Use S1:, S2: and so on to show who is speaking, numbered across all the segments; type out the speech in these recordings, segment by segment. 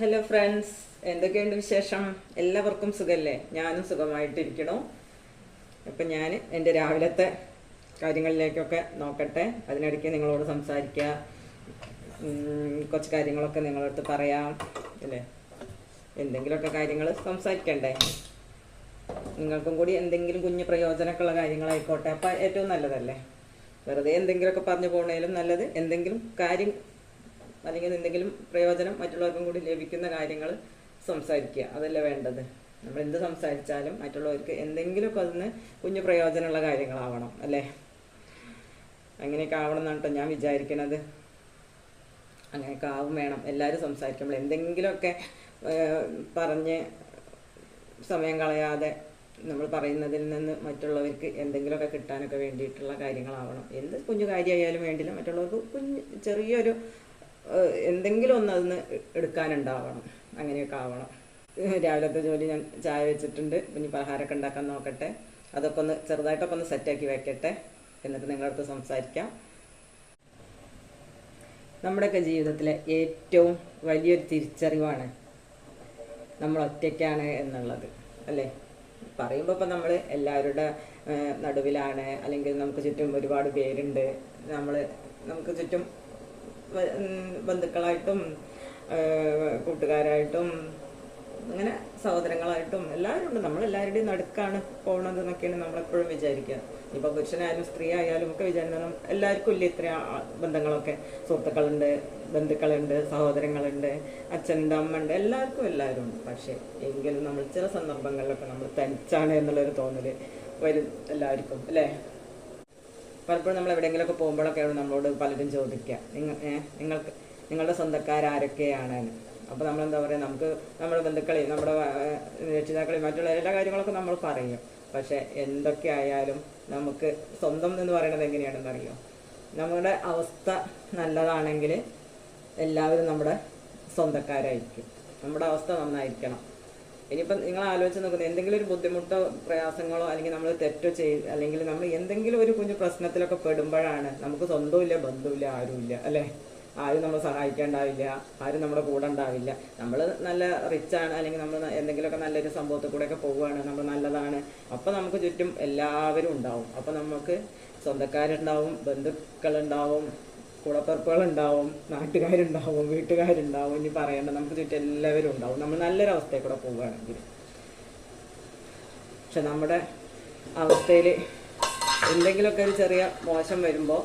S1: Hello friends എന്തൊക്കെയുണ്ട് വിശേഷം? എല്ലാവർക്കും സുഖമല്ലേ ഞാനും സുഖമായിട്ടിരിക്കണു അപ്പം ഞാൻ എന്റെ രാവിലത്തെ കാര്യങ്ങളിലേക്കൊക്കെ നോക്കട്ടെ. അതിനിടയ്ക്ക് നിങ്ങളോട് സംസാരിക്കുക കുറച്ച് കാര്യങ്ങളൊക്കെ നിങ്ങളടുത്ത് പറയാം. അല്ലേ? എന്തെങ്കിലുമൊക്കെ കാര്യങ്ങൾ സംസാരിക്കണ്ടേ? നിങ്ങൾക്കും കൂടി എന്തെങ്കിലും കുഞ്ഞു പ്രയോജനമൊക്കെയുള്ള കാര്യങ്ങളായിക്കോട്ടെ. അപ്പം ഏറ്റവും നല്ലതല്ലേ? വെറുതെ എന്തെങ്കിലുമൊക്കെ പറഞ്ഞു പോകണേലും നല്ലത്. എന്തെങ്കിലും കാര്യം അല്ലെങ്കിൽ എന്തെങ്കിലും പ്രയോജനം മറ്റുള്ളവർക്കും കൂടി ലഭിക്കുന്ന കാര്യങ്ങൾ സംസാരിക്കുക. അതല്ലേ വേണ്ടത്? നമ്മൾ എന്ത് സംസാരിച്ചാലും മറ്റുള്ളവർക്ക് എന്തെങ്കിലുമൊക്കെ അതിന് കുഞ്ഞു പ്രയോജനമുള്ള കാര്യങ്ങളാവണം അല്ലേ? അങ്ങനെയൊക്കെ ആവണം എന്നാണ് കേട്ടോ ഞാൻ വിചാരിക്കണത്. അങ്ങനെയൊക്കെ ആവും വേണം. എല്ലാവരും സംസാരിക്കുമ്പോൾ എന്തെങ്കിലുമൊക്കെ പറഞ്ഞ് സമയം കളയാതെ നമ്മൾ പറയുന്നതിൽ നിന്ന് മറ്റുള്ളവർക്ക് എന്തെങ്കിലുമൊക്കെ കിട്ടാനൊക്കെ വേണ്ടിയിട്ടുള്ള കാര്യങ്ങളാവണം. എന്ത് കുഞ്ഞു കാര്യമായാലും വേണ്ടില്ല. മറ്റുള്ളവർക്ക് കുഞ്ഞ് ചെറിയൊരു എന്തെങ്കിലും ഒന്ന് അതിന് എടുക്കാനുണ്ടാവണം. അങ്ങനെയൊക്കെ ആവണം. രാവിലത്തെ ജോലി ഞാൻ ചായ വെച്ചിട്ടുണ്ട്. ഇനി പലഹാരമൊക്കെ ഉണ്ടാക്കാൻ നോക്കട്ടെ. അതൊക്കെ ഒന്ന് ചെറുതായിട്ടൊക്കെ ഒന്ന് സെറ്റാക്കി വെക്കട്ടെ. എന്നിട്ട് നിങ്ങളടുത്ത് സംസാരിക്കാം. നമ്മുടെയൊക്കെ ജീവിതത്തിലെ ഏറ്റവും വലിയൊരു തിരിച്ചറിവാണ് നമ്മൾ ഒറ്റയ്ക്കാണ് എന്നുള്ളത്. അല്ലേ? പറയുമ്പോൾ ഇപ്പം നമ്മൾ എല്ലാവരുടെ നടുവിലാണ്. അല്ലെങ്കിൽ നമുക്ക് ചുറ്റും ഒരുപാട് പേരുണ്ട്. നമ്മൾ നമുക്ക് ചുറ്റും ബന്ധുക്കളായിട്ടും കൂട്ടുകാരായിട്ടും അങ്ങനെ സഹോദരങ്ങളായിട്ടും എല്ലാവരും ഉണ്ട്. നമ്മൾ എല്ലാവരുടെയും നടുക്കാണ് പോകണത് എന്നൊക്കെയാണ് നമ്മളെപ്പോഴും വിചാരിക്കുക. ഇപ്പോൾ പുരുഷനായാലും സ്ത്രീ ആയാലും ഒക്കെ വിചാരിക്കണം എല്ലാവർക്കും ഇല്ല ഇത്ര ബന്ധങ്ങളൊക്കെ. സുഹൃത്തുക്കളുണ്ട് ബന്ധുക്കളുണ്ട് സഹോദരങ്ങളുണ്ട് അച്ഛനുണ്ട് അമ്മയുണ്ട് എല്ലാവർക്കും എല്ലാവരും ഉണ്ട്. പക്ഷേ എങ്കിലും നമ്മൾ ചില സന്ദർഭങ്ങളിലൊക്കെ നമ്മൾ തനിച്ചാണ് എന്നുള്ളൊരു തോന്നൽ വരും എല്ലാവർക്കും അല്ലേ? പലപ്പോഴും നമ്മൾ എവിടെയെങ്കിലുമൊക്കെ പോകുമ്പോഴൊക്കെയാണ് നമ്മളോട് പലരും ചോദിക്കുക നിങ്ങൾ നിങ്ങൾക്ക് നിങ്ങളുടെ സ്വന്തക്കാരൊക്കെയാണ് അപ്പോൾ നമ്മളെന്താ പറയുക നമുക്ക് നമ്മുടെ ബന്ധുക്കളെയും നമ്മുടെ രക്ഷിതാക്കളെയും മറ്റുള്ള എല്ലാ കാര്യങ്ങളൊക്കെ നമ്മൾ പറയും. പക്ഷേ എന്തൊക്കെ ആയാലും നമുക്ക് സ്വന്തം എന്ന് പറയുന്നത് എങ്ങനെയാണെന്ന് അറിയോ? നമ്മുടെ അവസ്ഥ നല്ലതാണെങ്കിൽ എല്ലാവരും നമ്മുടെ സ്വന്തക്കാരായിരിക്കും. നമ്മുടെ അവസ്ഥ നന്നായിരിക്കണം. ഇനിയിപ്പം നിങ്ങൾ ആലോചിച്ച് നോക്കുന്നത് എന്തെങ്കിലും ഒരു ബുദ്ധിമുട്ടോ പ്രയാസങ്ങളോ അല്ലെങ്കിൽ നമ്മൾ തെറ്റോ ചെയ്ത് അല്ലെങ്കിൽ നമ്മൾ എന്തെങ്കിലും ഒരു കുഞ്ഞു പ്രശ്നത്തിലൊക്കെ പെടുമ്പോഴാണ് നമുക്ക് സ്വന്തമില്ല ബന്ധുവില്ല ആരുമില്ല അല്ലേ? ആരും നമ്മളെ സഹായിക്കാണ്ടാവില്ല ആരും നമ്മുടെ കൂടെ ഉണ്ടാവില്ല. നമ്മൾ നല്ല റിച്ചാണ് അല്ലെങ്കിൽ നമ്മൾ എന്തെങ്കിലുമൊക്കെ നല്ലൊരു സംഭവത്തിൽ കൂടെയൊക്കെ പോവുകയാണ് നമ്മൾ നല്ലതാണ്. അപ്പം നമുക്ക് ചുറ്റും എല്ലാവരും ഉണ്ടാവും. അപ്പം നമുക്ക് സ്വന്തക്കാരുണ്ടാവും ബന്ധുക്കളുണ്ടാവും കൂടപ്പിറപ്പുകളുണ്ടാവും നാട്ടുകാരുണ്ടാവും വീട്ടുകാരുണ്ടാവും ഇനി പറയേണ്ട നമുക്ക് ചുറ്റും എല്ലാവരും ഉണ്ടാവും. നമ്മൾ നല്ലൊരവസ്ഥയിൽ കൂടെ പോവുകയാണെങ്കിൽ. പക്ഷെ നമ്മുടെ അവസ്ഥയിൽ എന്തെങ്കിലുമൊക്കെ ഒരു ചെറിയ മോശം വരുമ്പോൾ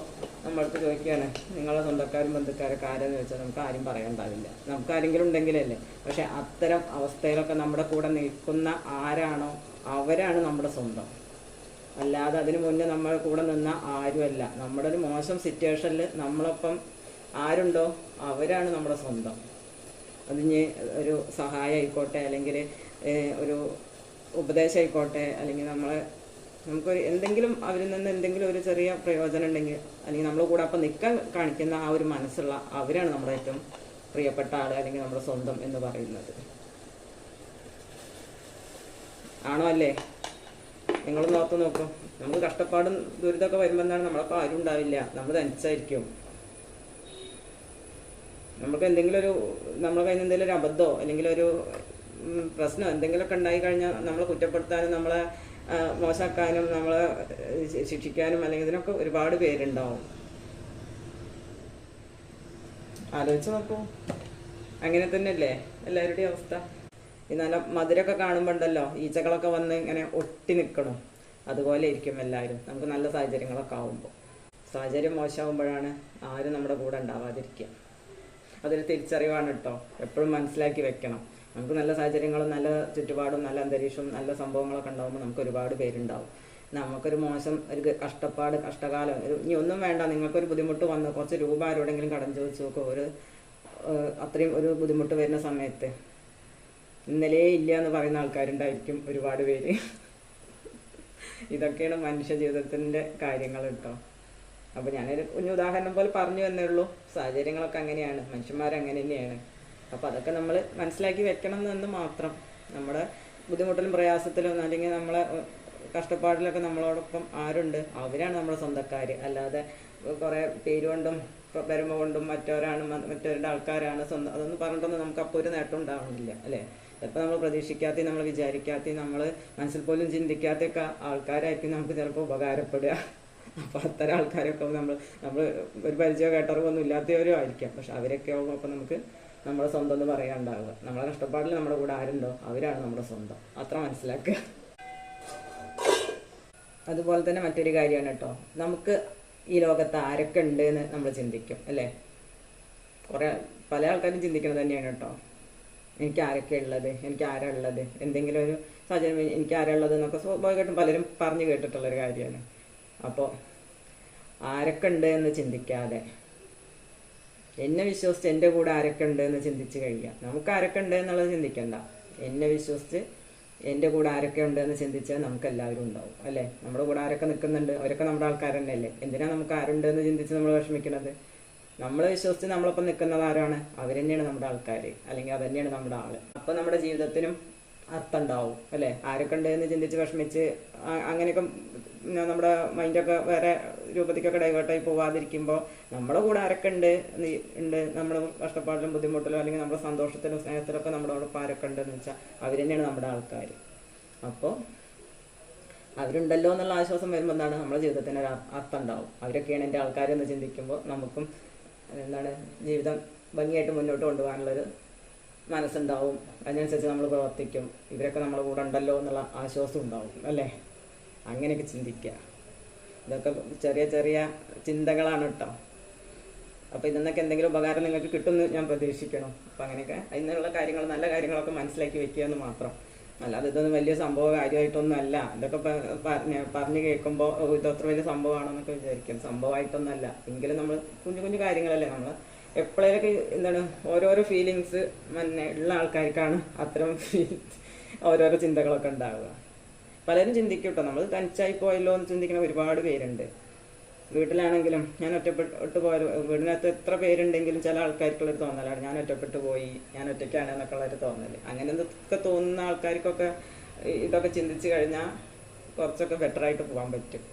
S1: നമ്മളടുത്ത് ചോദിക്കുകയാണ് നിങ്ങളെ സ്വന്തക്കാരും ബന്ധുക്കാരൊക്കെ ആരെന്ന് ചോദിച്ചാൽ നമുക്ക് ആരും പറയണ്ടാവില്ല നമുക്ക് ആരെങ്കിലും ഉണ്ടെങ്കിലല്ലേ പക്ഷെ അത്തരം അവസ്ഥയിലൊക്കെ നമ്മുടെ കൂടെ നിൽക്കുന്ന ആരാണോ അവരാണ് നമ്മുടെ സ്വന്തം. അല്ലാതെ അതിനു മുന്നേ നമ്മുടെ കൂടെ നിന്ന ആരുമല്ല. നമ്മുടെ ഒരു മോശം സിറ്റുവേഷനിൽ നമ്മളൊപ്പം ആരുണ്ടോ? അവരാണ് നമ്മുടെ സ്വന്തം. അതിന് ഒരു സഹായം ആയിക്കോട്ടെ അല്ലെങ്കിൽ ഒരു ഉപദേശം ആയിക്കോട്ടെ അല്ലെങ്കിൽ നമ്മളെ നമുക്കൊരു എന്തെങ്കിലും അവരിൽ നിന്ന് എന്തെങ്കിലും ഒരു ചെറിയ പ്രയോജനം ഉണ്ടെങ്കിൽ അല്ലെങ്കിൽ നമ്മൾ കൂടെ അപ്പം നിൽക്കാൻ കാണിക്കുന്ന ആ ഒരു മനസ്സുള്ള അവരാണ് നമ്മുടെ ഏറ്റവും പ്രിയപ്പെട്ട ആൾ അല്ലെങ്കിൽ നമ്മുടെ സ്വന്തം എന്ന് പറയുന്നത്. ആണോ അല്ലേ? നിങ്ങൾ നോക്ക് നോക്കും. നമുക്ക് കഷ്ടപ്പാടും ദുരിതമൊക്കെ വരുമ്പോൾ എന്താണ് നമ്മളപ്പോൾ ആരും ഉണ്ടാവില്ല. നമ്മൾ തനിച്ചായിരിക്കും നമുക്ക് എന്തെങ്കിലും ഒരു നമ്മളെ കയ്യിൽ എന്തെങ്കിലും ഒരു അബദ്ധമോ അല്ലെങ്കിൽ ഒരു പ്രശ്നം എന്തെങ്കിലുമൊക്കെ ഉണ്ടായി കഴിഞ്ഞാൽ നമ്മളെ കുറ്റപ്പെടുത്താനും നമ്മളെ മോശമാക്കാനും നമ്മളെ ശിക്ഷിക്കാനും അല്ലെങ്കിൽ ഇതിനൊക്കെ ഒരുപാട് പേരുണ്ടാവും. ആലോചിച്ച് നോക്കൂ. അങ്ങനെ തന്നെയല്ലേ? എല്ലാവരുടെയും അവസ്ഥ. ഈ നല്ല മധുരമൊക്കെ കാണുമ്പോൾ ഉണ്ടല്ലോ ഈച്ചകളൊക്കെ വന്ന് ഇങ്ങനെ ഒട്ടി നിൽക്കണം. അതുപോലെ ഇരിക്കും എല്ലാവരും. നമുക്ക് നല്ല സാഹചര്യങ്ങളൊക്കെ ആവുമ്പോൾ. സാഹചര്യം മോശമാകുമ്പോഴാണ് ആരും നമ്മുടെ കൂടെ ഉണ്ടാവാതിരിക്കുക. അതൊരു തിരിച്ചറിവാണ് കേട്ടോ. എപ്പോഴും മനസ്സിലാക്കി വെക്കണം. നമുക്ക് നല്ല സാഹചര്യങ്ങളും നല്ല ചുറ്റുപാടും നല്ല അന്തരീക്ഷവും നല്ല സംഭവങ്ങളൊക്കെ ഉണ്ടാകുമ്പോൾ നമുക്ക് ഒരുപാട് പേരുണ്ടാവും. നമുക്കൊരു മോശം ഒരു കഷ്ടപ്പാട് കഷ്ടകാലം ഒരു ഇനി ഒന്നും വേണ്ട. നിങ്ങൾക്കൊരു ബുദ്ധിമുട്ട് വന്ന് കുറച്ച് രൂപ ആരോടെങ്കിലും കടം ചോദിച്ചു നോക്കുക ഒരു അത്രയും ഒരു ബുദ്ധിമുട്ട് വരുന്ന സമയത്ത് ഇന്നലെ ഇല്ല എന്ന് പറയുന്ന ആൾക്കാരുണ്ടായിരിക്കും ഒരുപാട് പേര്. ഇതൊക്കെയാണ് മനുഷ്യ ജീവിതത്തിന്റെ കാര്യങ്ങൾ കേട്ടോ അപ്പോൾ ഞാനൊരു കുഞ്ഞു ഉദാഹരണം പോലെ പറഞ്ഞു എന്നേ ഉള്ളൂ. സാഹചര്യങ്ങളൊക്കെ അങ്ങനെയാണ്. മനുഷ്യന്മാർ അങ്ങനെ തന്നെയാണ്. അപ്പോൾ അതൊക്കെ നമ്മൾ മനസ്സിലാക്കി വെക്കണം എന്ന് മാത്രം. നമ്മുടെ ബുദ്ധിമുട്ടിലും പ്രയാസത്തിലും അല്ലെങ്കിൽ നമ്മളെ കഷ്ടപ്പാടിലൊക്കെ നമ്മളോടൊപ്പം ആരുണ്ട്? അവരാണ് നമ്മുടെ സ്വന്തക്കാർ അല്ലാതെ കുറേ പേര് കൊണ്ടും വരുമ കൊണ്ടും മറ്റവരാണ് മറ്റവരുടെ ആൾക്കാരാണ് സ്വന്തം. അതൊന്നും പറഞ്ഞിട്ടൊന്നും നമുക്ക് അപ്പോൾ ഒരു നേട്ടം ഉണ്ടാവുന്നില്ല അല്ലേ? ചിലപ്പോൾ നമ്മൾ പ്രതീക്ഷിക്കാത്ത നമ്മൾ വിചാരിക്കാത്ത നമ്മൾ മനസ്സിൽ പോലും ചിന്തിക്കാത്തൊക്കെ ആൾക്കാരായിരിക്കും നമുക്ക് ചിലപ്പോൾ ഉപകാരപ്പെടുക. അപ്പോൾ അത്തരം ആൾക്കാരൊക്കെ നമ്മൾ നമ്മൾ ഒരു പരിചയം കേട്ടറിവൊന്നും ഇല്ലാത്തവരും ആയിരിക്കാം. പക്ഷെ അവരൊക്കെ ആകുമ്പോൾ അപ്പോൾ നമുക്ക് നമ്മുടെ സ്വന്തം എന്ന് പറയാനുണ്ടാവുക. നമ്മളെ കഷ്ടപ്പാടിൽ നമ്മുടെ കൂടെ ആരുണ്ടോ അവരാണ് നമ്മുടെ സ്വന്തം. അത്ര മനസ്സിലാക്കുക. അതുപോലെ തന്നെ മറ്റൊരു കാര്യമാണ് കേട്ടോ. നമുക്ക് ഈ ലോകത്ത് ആരൊക്കെ ഉണ്ട് എന്ന് നമ്മൾ ചിന്തിക്കും അല്ലേ? കുറേ പല ആൾക്കാരും ചിന്തിക്കുന്നത് തന്നെയാണ് കേട്ടോ. എനിക്ക് ആരൊക്കെ ഉള്ളത്? എനിക്ക് ആരാ ഉള്ളത്? എന്തെങ്കിലും ഒരു സാഹചര്യം എനിക്ക് ആരാ ഉള്ളത് എന്നൊക്കെ സ്വാഭാവികമായിട്ടും പലരും പറഞ്ഞു കേട്ടിട്ടുള്ളൊരു കാര്യമാണ്. അപ്പോൾ ആരൊക്കെ ഉണ്ട് എന്ന് ചിന്തിക്കാതെ എന്നെ വിശ്വസിച്ച് എന്റെ കൂടെ ആരൊക്കെ ഉണ്ട് എന്ന് ചിന്തിച്ച് കഴിയുക. നമുക്ക് ആരൊക്കെ ഉണ്ട് എന്നുള്ളത് ചിന്തിക്കണ്ട. എന്നെ വിശ്വസിച്ച് എന്റെ കൂടെ ആരൊക്കെ ഉണ്ട് എന്ന് ചിന്തിച്ചാൽ നമുക്ക് എല്ലാവരും ഉണ്ടാവും അല്ലേ? നമ്മുടെ കൂടെ ആരൊക്കെ നിൽക്കുന്നുണ്ട്? അവരൊക്കെ നമ്മുടെ ആൾക്കാർ തന്നെയല്ലേ? എന്തിനാ നമുക്ക് ആരുണ്ട് എന്ന് ചിന്തിച്ച് നമ്മൾ വിഷമിക്കുന്നത്? നമ്മളെ വിശ്വസിച്ച് നമ്മളൊപ്പം നിൽക്കുന്നത് ആരാണ്? അവർ തന്നെയാണ് നമ്മുടെ ആൾക്കാർ അല്ലെങ്കിൽ അത് തന്നെയാണ് നമ്മുടെ ആൾ. അപ്പോൾ നമ്മുടെ ജീവിതത്തിനും അർത്ഥം ഉണ്ടാവും അല്ലേ? ആരൊക്കെ ഉണ്ട് എന്ന് ചിന്തിച്ച് വിഷമിച്ച് അങ്ങനെയൊക്കെ നമ്മുടെ മൈൻഡൊക്കെ വേറെ രൂപത്തിക്കൊക്കെ ഡൈവേർട്ടായി പോവാതിരിക്കുമ്പോൾ നമ്മുടെ കൂടെ ആരൊക്കെ ഉണ്ട് ഉണ്ട് നമ്മുടെ കഷ്ടപ്പാടിലും ബുദ്ധിമുട്ടിലും അല്ലെങ്കിൽ നമ്മുടെ സന്തോഷത്തിലും സ്നേഹത്തിലൊക്കെ നമ്മളോടൊപ്പം ആരൊക്കെ ഉണ്ടെന്ന് വെച്ചാൽ അവർ തന്നെയാണ് നമ്മുടെ ആൾക്കാർ അപ്പോൾ അവരുണ്ടല്ലോ എന്നുള്ള ആശ്വാസം വരുമ്പോൾ എന്താണ്? നമ്മുടെ ജീവിതത്തിന് ഒരു അർത്ഥം ഉണ്ടാവും. അവരൊക്കെയാണ് എന്റെ ആൾക്കാരെന്ന് ചിന്തിക്കുമ്പോൾ നമുക്കും എന്താണ് ജീവിതം ഭംഗിയായിട്ട് മുന്നോട്ട് കൊണ്ടുപോകാനുള്ളൊരു മനസ്സുണ്ടാവും. അതിനനുസരിച്ച് നമ്മൾ പ്രവർത്തിക്കും. ഇവരൊക്കെ നമ്മൾ കൂടെ ഉണ്ടല്ലോ എന്നുള്ള ആശ്വാസം ഉണ്ടാവും അല്ലേ? അങ്ങനെയൊക്കെ ചിന്തിക്കുക. ഇതൊക്കെ ചെറിയ ചെറിയ ചിന്തകളാണ് കേട്ടോ. അപ്പോൾ ഇതിന്നൊക്കെ എന്തെങ്കിലും ഉപകാരം നിങ്ങൾക്ക് കിട്ടുമെന്ന് ഞാൻ പ്രതീക്ഷിക്കണം അപ്പം അങ്ങനെയൊക്കെ അതിനുള്ള കാര്യങ്ങൾ നല്ല കാര്യങ്ങളൊക്കെ മനസ്സിലാക്കി വെക്കുക എന്ന് മാത്രം. അല്ലാതെ ഇതൊന്നും വലിയ സംഭവ കാര്യമായിട്ടൊന്നും അല്ല ഇതൊക്കെ പറഞ്ഞ് പറഞ്ഞു കേൾക്കുമ്പോൾ ഇതത്ര വലിയ സംഭവമാണെന്നൊക്കെ വിചാരിക്കും. സംഭവമായിട്ടൊന്നല്ല എങ്കിലും നമ്മൾ കുഞ്ഞു കുഞ്ഞു കാര്യങ്ങളല്ലേ നമ്മൾ എപ്പോഴേലൊക്കെ എന്താണ് ഓരോരോ ഫീലിങ്സ് പിന്നെ ഉള്ള ആൾക്കാർക്കാണ് അത്തരം ഓരോരോ ചിന്തകളൊക്കെ ഉണ്ടാവുക. പലരും ചിന്തിക്കും കേട്ടോ നമ്മൾ തനിച്ചായി പോയല്ലോ എന്ന് ചിന്തിക്കുന്ന ഒരുപാട് പേരുണ്ട്. വീട്ടിലാണെങ്കിലും ഞാൻ ഒറ്റപ്പെട്ട് പോയ വീടിനകത്ത് എത്ര പേരുണ്ടെങ്കിലും ചില ആൾക്കാർക്കുള്ളൊരു തോന്നലാണ്. ഞാൻ ഒറ്റപ്പെട്ടു പോയി ഞാൻ ഒറ്റയ്ക്കാണ് എന്നൊക്കെ ഉള്ളൊരു തോന്നൽ അങ്ങനെ ഇതൊക്കെ തോന്നുന്ന ആൾക്കാർക്കൊക്കെ ഇതൊക്കെ ചിന്തിച്ചു കഴിഞ്ഞാൽ കുറച്ചൊക്കെ ബെറ്ററായിട്ട് പോകാൻ പറ്റും.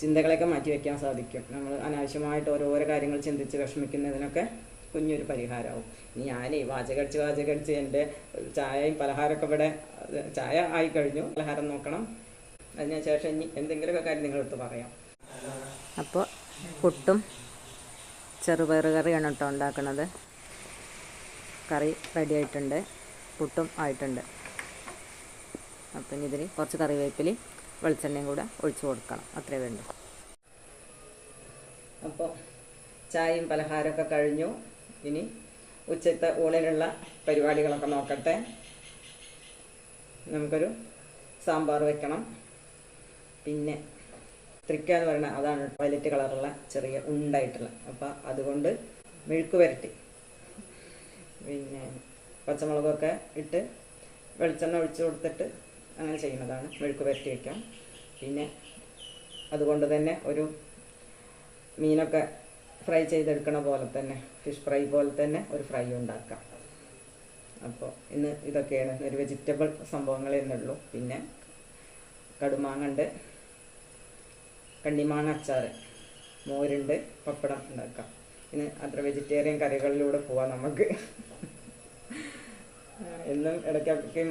S1: ചിന്തകളെയൊക്കെ മാറ്റി വെക്കാൻ സാധിക്കും. നമ്മൾ അനാവശ്യമായിട്ട് ഓരോരോ കാര്യങ്ങൾ ചിന്തിച്ച് വിഷമിക്കുന്നതിനൊക്കെ കുഞ്ഞൊരു പരിഹാരമാവും ഇനി ഞാനേ വാചകടിച്ച് വാചകടിച്ച് എന്റെ ചായയും പലഹാരമൊക്കെ ഇവിടെ ചായ ആയി കഴിഞ്ഞു. പലഹാരം നോക്കണം. അതിനുശേഷം ഇനി എന്തെങ്കിലുമൊക്കെ കാര്യം നിങ്ങളെടുത്ത് പറയാം.
S2: അപ്പോൾ പുട്ടും ചെറുപയർ കറിയാണ് കേട്ടോ ഉണ്ടാക്കുന്നത് കറി റെഡി ആയിട്ടുണ്ട്. പുട്ടും ആയിട്ടുണ്ട്. അപ്പം ഇനി ഇതിൽ കുറച്ച് കറിവേപ്പിലി വെളിച്ചെണ്ണയും കൂടെ ഒഴിച്ചു കൊടുക്കണം. അത്രേ വേണ്ടു.
S1: അപ്പോൾ ചായയും പലഹാരമൊക്കെ കഴിഞ്ഞു. ഇനി ഉച്ചത്തെ ഊണിനുള്ള പരിപാടികളൊക്കെ നോക്കട്ടെ. നമുക്കൊരു സാമ്പാർ വെക്കണം. പിന്നെ ത്രിക്ക എന്ന് പറയുന്നത് അതാണ് വയലറ്റ് കളറുള്ള ചെറിയ ഉണ്ടായിട്ടുള്ള. അപ്പം അതുകൊണ്ട് മെഴുക്ക് വരട്ടി. പിന്നെ പച്ചമുളകൊക്കെ ഇട്ട് വെളിച്ചെണ്ണ ഒഴിച്ചു കൊടുത്തിട്ട് അങ്ങനെ ചെയ്യുന്നതാണ് മെഴുക്ക് വരട്ടി വയ്ക്കാം പിന്നെ അതുകൊണ്ട് തന്നെ ഒരു മീനൊക്കെ ഫ്രൈ ചെയ്തെടുക്കണ പോലെ തന്നെ ഫിഷ് ഫ്രൈ പോലെ തന്നെ ഒരു ഫ്രൈ ഉണ്ടാക്കാം. അപ്പോൾ ഇന്ന് ഇതൊക്കെയാണ് ഒരു വെജിറ്റബിൾ സംഭവങ്ങളേ ഉള്ളൂ. പിന്നെ കടുമാങ്ങണ്ട് കണ്ണിമാങ്ങ അച്ചാർ മോരുണ്ട് പപ്പടം ഉണ്ടാക്കാം. ഇന്ന് അത്ര വെജിറ്റേറിയൻ കറികളിലൂടെ പോവാം നമുക്ക്. എന്നും ഇടയ്ക്കൊക്കെ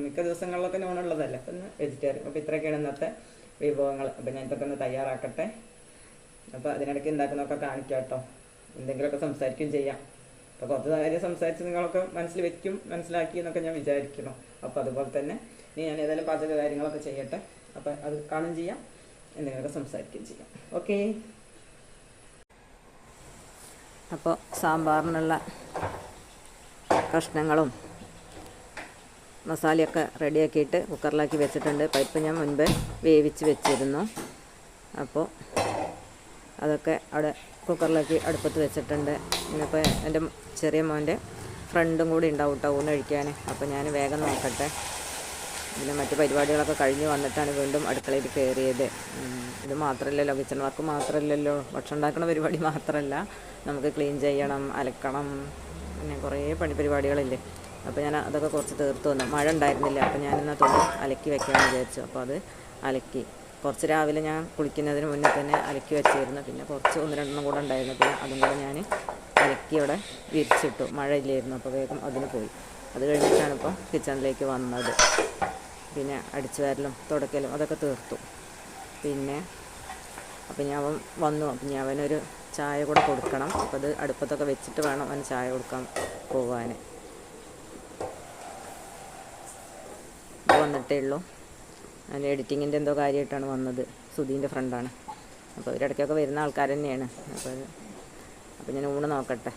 S1: മിക്ക ദിവസങ്ങളിലൊക്കെ നോണുള്ളതല്ല അപ്പം ഇന്ന് വെജിറ്റേറിയൻ. അപ്പോൾ ഇത്രയൊക്കെയാണ് ഇന്നത്തെ വിഭവങ്ങൾ. അപ്പം ഞാൻ ഇതൊക്കെ ഒന്ന് തയ്യാറാക്കട്ടെ. അപ്പോൾ അതിനിടയ്ക്ക് ഉണ്ടാക്കുന്നതൊക്കെ കാണിക്കാം കേട്ടോ. എന്തെങ്കിലുമൊക്കെ സംസാരിക്കുകയും ചെയ്യാം. അപ്പോൾ കുറച്ച് കാര്യം സംസാരിച്ച് നിങ്ങളൊക്കെ മനസ്സിൽ വെക്കും മനസ്സിലാക്കി എന്നൊക്കെ ഞാൻ വിചാരിക്കണം അപ്പോൾ അതുപോലെ തന്നെ ഇനി ഞാൻ ഏതായാലും പാചക കാര്യങ്ങളൊക്കെ ചെയ്യട്ടെ. അപ്പോൾ അത് കാണുകയും ചെയ്യാം. എന്തെങ്കിലുമൊക്കെ സംസാരിക്കുകയും ചെയ്യാം. ഓക്കെ?
S2: അപ്പോൾ സാമ്പാറിനുള്ള കഷ്ണങ്ങളും മസാലയൊക്കെ റെഡിയാക്കിയിട്ട് കുക്കറിലാക്കി വെച്ചിട്ടുണ്ട്. പരിപ്പ് ഞാൻ മുൻപ് വേവിച്ച് വെച്ചിരുന്നു. അപ്പോൾ അതൊക്കെ അവിടെ കുക്കറിലാക്കി അടുപ്പത്ത് വെച്ചിട്ടുണ്ട്. ഇന്നിപ്പോൾ എന്റെ ചെറിയ മോന്റെ ഫ്രണ്ടും കൂടി ഉണ്ടാവും കേട്ടോ ഊണ് കഴിക്കാൻ. അപ്പോൾ ഞാൻ വേഗം നോക്കട്ടെ. പിന്നെ മറ്റു പരിപാടികളൊക്കെ കഴിഞ്ഞ് വന്നിട്ടാണ് വീണ്ടും അടുക്കളയിൽ കയറിയത്. ഇത് മാത്രമല്ലല്ലോ കിച്ചൺ വർക്ക് മാത്രമല്ലല്ലോ ഭക്ഷണം ഉണ്ടാക്കുന്ന പരിപാടി മാത്രമല്ല നമുക്ക് ക്ലീൻ ചെയ്യണം അലക്കണം പിന്നെ കുറേ പണി പരിപാടികളില്ലേ അപ്പോൾ ഞാൻ അതൊക്കെ കുറച്ച് തീർത്ത് വന്നു. മഴ ഉണ്ടായിരുന്നില്ല അപ്പോൾ ഞാനിന്ന് തുണി അലക്കി വെക്കാമെന്ന് വിചാരിച്ചു. അപ്പോൾ അത് അലക്കി. കുറച്ച് രാവിലെ ഞാൻ കുളിക്കുന്നതിന് മുന്നേ തന്നെ അലക്കി വെച്ചിരുന്നു. പിന്നെ കുറച്ച് ഒന്ന് രണ്ടെണ്ണം കൂടെ ഉണ്ടായിരുന്നു. പിന്നെ അതും കൂടെ ഞാൻ അലക്കി അവിടെ വിരിച്ചിട്ടു. മഴ ഇല്ലായിരുന്നു അപ്പോൾ വേഗം അതിന് പോയി. അത് കഴിഞ്ഞിട്ടാണ് ഇപ്പോൾ കിച്ചണിലേക്ക് വന്നത്. പിന്നെ അടിച്ചു വരലും തുടക്കലും അതൊക്കെ തീർത്തു. പിന്നെ അപ്പം ഞാൻ അവൻ വന്നു. അപ്പം ഞാൻ അവനൊരു ചായ കൂടെ കൊടുക്കണം. അപ്പം അത് അടുപ്പത്തൊക്കെ വെച്ചിട്ട് വേണം അവന് ചായ കൊടുക്കാൻ ഇപ്പോൾ വന്നിട്ടേ ഉള്ളൂ. അതിന്റെ എഡിറ്റിങ്ങിന്റെ എന്തോ കാര്യമായിട്ടാണ് വന്നത്. സുധീന്റെ ഫ്രണ്ടാണ്. അപ്പോൾ ഇവരിടയ്ക്കൊക്കെ വരുന്ന ആൾക്കാർ തന്നെയാണ്. അപ്പോൾ അപ്പം ഞാൻ ഊണ് നോക്കട്ടെ.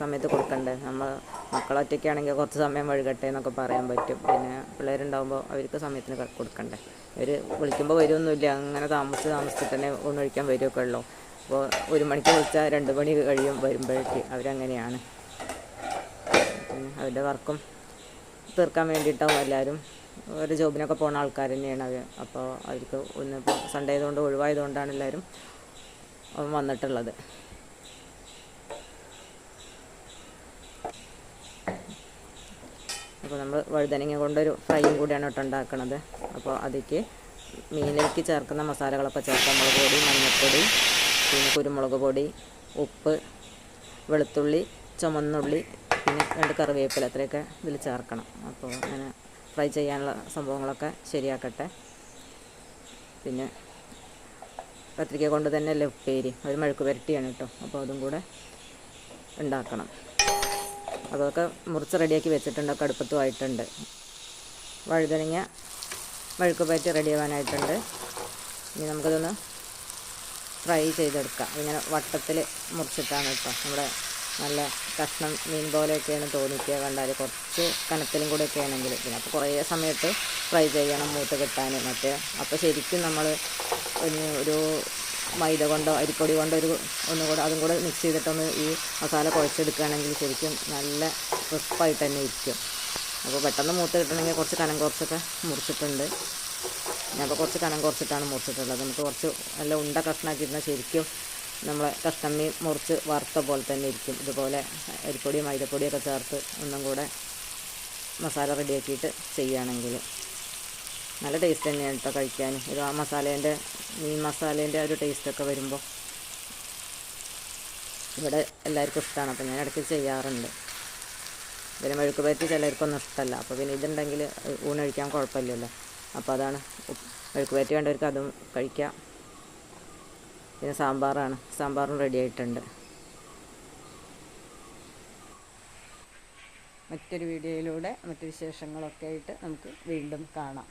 S2: സമയത്ത് കൊടുക്കണ്ടേ? നമ്മൾ മക്കളൊറ്റയ്ക്കാണെങ്കിൽ കുറച്ച് സമയം വഴുകട്ടെ എന്നൊക്കെ പറയാൻ പറ്റും. പിന്നെ പിള്ളേരുണ്ടാകുമ്പോൾ അവർക്ക് സമയത്തിന് കൊടുക്കണ്ടേ? അവർ വിളിക്കുമ്പോൾ വരുമൊന്നുമില്ല അങ്ങനെ താമസിച്ച് താമസിച്ചിട്ട് തന്നെ ഒന്ന് ഒഴിക്കാൻ വരുമൊക്കെ ഉള്ളൂ. അപ്പോൾ ഒരു മണിക്ക് വിളിച്ചാൽ രണ്ട് മണി കഴിയും വരുമ്പോഴേക്ക് അവരങ്ങനെയാണ്. അവരുടെ വർക്കും തീർക്കാൻ വേണ്ടിയിട്ടാവും എല്ലാവരും. ഒരു ജോബിനൊക്കെ പോകുന്ന ആൾക്കാർ തന്നെയാണ് അവർ അപ്പോൾ അവർക്ക് ഒന്ന് സൺഡേ ആയതുകൊണ്ട് ഒഴിവായതുകൊണ്ടാണ് എല്ലാവരും വന്നിട്ടുള്ളത്. അപ്പോൾ നമ്മൾ വഴുതനങ്ങ കൊണ്ടൊരു ഫ്രൈയും കൂടിയാണ് കേട്ടോ ഉണ്ടാക്കുന്നത് അപ്പോൾ അതിക്ക് മീനിലേക്ക് ചേർക്കുന്ന മസാലകളൊക്കെ ചേർക്കാം. മുളക് പൊടി മഞ്ഞൾപ്പൊടി പിന്നെ കുരുമുളക് പൊടി ഉപ്പ് വെളുത്തുള്ളി ചുമന്നുള്ളി പിന്നെ രണ്ട് കറിവേപ്പില അത്രയൊക്കെ ഇതിൽ ചേർക്കണം. അപ്പോൾ അങ്ങനെ ഫ്രൈ ചെയ്യാനുള്ള സംഭവങ്ങളൊക്കെ ശരിയാക്കട്ടെ. പിന്നെ കത്തിരിക്ക കൊണ്ട് തന്നെയല്ലേ ഉപ്പേരി? ഒരു മെഴുക്ക് പുരട്ടിയാണ് കേട്ടോ. അപ്പോൾ അതും കൂടെ ഉണ്ടാക്കണം. അതൊക്കെ മുറിച്ച് റെഡിയാക്കി വെച്ചിട്ടുണ്ട് ഒക്കെ അടുപ്പത്തുമായിട്ടുണ്ട് വഴുതനങ്ങ വഴുക്ക് പുരട്ടി റെഡി ആവാനായിട്ടുണ്ട് ഇനി നമുക്കതൊന്ന് ഫ്രൈ ചെയ്തെടുക്കാം. ഇങ്ങനെ വട്ടത്തിൽ മുറിച്ചിട്ടാണ് കേട്ടോ. നമ്മുടെ നല്ല കഷ്ണം മീൻ പോലെയൊക്കെയാണ് തോന്നിക്കുക. കണ്ടാൽ കുറച്ച് കനത്തിലും കൂടെയൊക്കെ ആണെങ്കിൽ പിന്നെ അപ്പോൾ കുറേ സമയത്ത് ഫ്രൈ ചെയ്യണം മൂത്ത് കിട്ടാൻ മറ്റേ അപ്പോൾ ശരിക്കും നമ്മൾ ഒരു മൈദ കൊണ്ടോ അരിപ്പൊടി കൊണ്ടോ ഒരു ഒന്നും കൂടെ അതും കൂടെ മിക്സ് ചെയ്തിട്ടൊന്ന് ഈ മസാല കുഴച്ചെടുക്കുകയാണെങ്കിൽ ശരിക്കും നല്ല ക്രിസ്പായിട്ട് തന്നെ ഇരിക്കും. അപ്പോൾ പെട്ടെന്ന് മൂത്ത് കിട്ടണമെങ്കിൽ കുറച്ച് കനം കുറച്ചൊക്കെ മുറിച്ചിട്ടുണ്ട്. ഞാനിപ്പോൾ കുറച്ച് കനം കുറച്ചിട്ടാണ് മുറിച്ചിട്ടുള്ളത്. നമുക്ക് കുറച്ച് നല്ല ഉണ്ട കഷ്ണാക്കിയിരുന്ന ശരിക്കും നമ്മളെ കഷ്ണമ്മീൻ മുറിച്ച് വറുത്ത പോലെ തന്നെ ഇരിക്കും. ഇതുപോലെ അരിപ്പൊടിയും മൈദപ്പൊടിയൊക്കെ ചേർത്ത് ഒന്നും കൂടെ മസാല റെഡിയാക്കിയിട്ട് ചെയ്യുകയാണെങ്കിൽ. നല്ല ടേസ്റ്റ് തന്നെയാണ് കേട്ടോ കഴിക്കാൻ. ഇത് ആ മസാലേന്റെ മീൻ മസാലേന്റെ ഒരു ടേസ്റ്റൊക്കെ വരുമ്പോൾ ഇവിടെ എല്ലാവർക്കും ഇഷ്ടമാണ് അപ്പോൾ ഞാൻ ഇടയ്ക്ക് ചെയ്യാറുണ്ട്. പിന്നെ മെഴുക്ക് പറ്റി ചിലർക്കൊന്നും ഇഷ്ടമല്ല അപ്പോൾ പിന്നെ ഇതുണ്ടെങ്കിൽ ഊണഴിക്കാൻ കുഴപ്പമില്ലല്ലോ. അപ്പോൾ അതാണ് മെഴുക്ക് പറ്റി വേണ്ടവർക്ക് അതും കഴിക്കാം. പിന്നെ സാമ്പാറാണ്. സാമ്പാറും റെഡി ആയിട്ടുണ്ട്. മറ്റൊരു വീഡിയോയിലൂടെ മറ്റു വിശേഷങ്ങളൊക്കെ ആയിട്ട് നമുക്ക് വീണ്ടും കാണാം.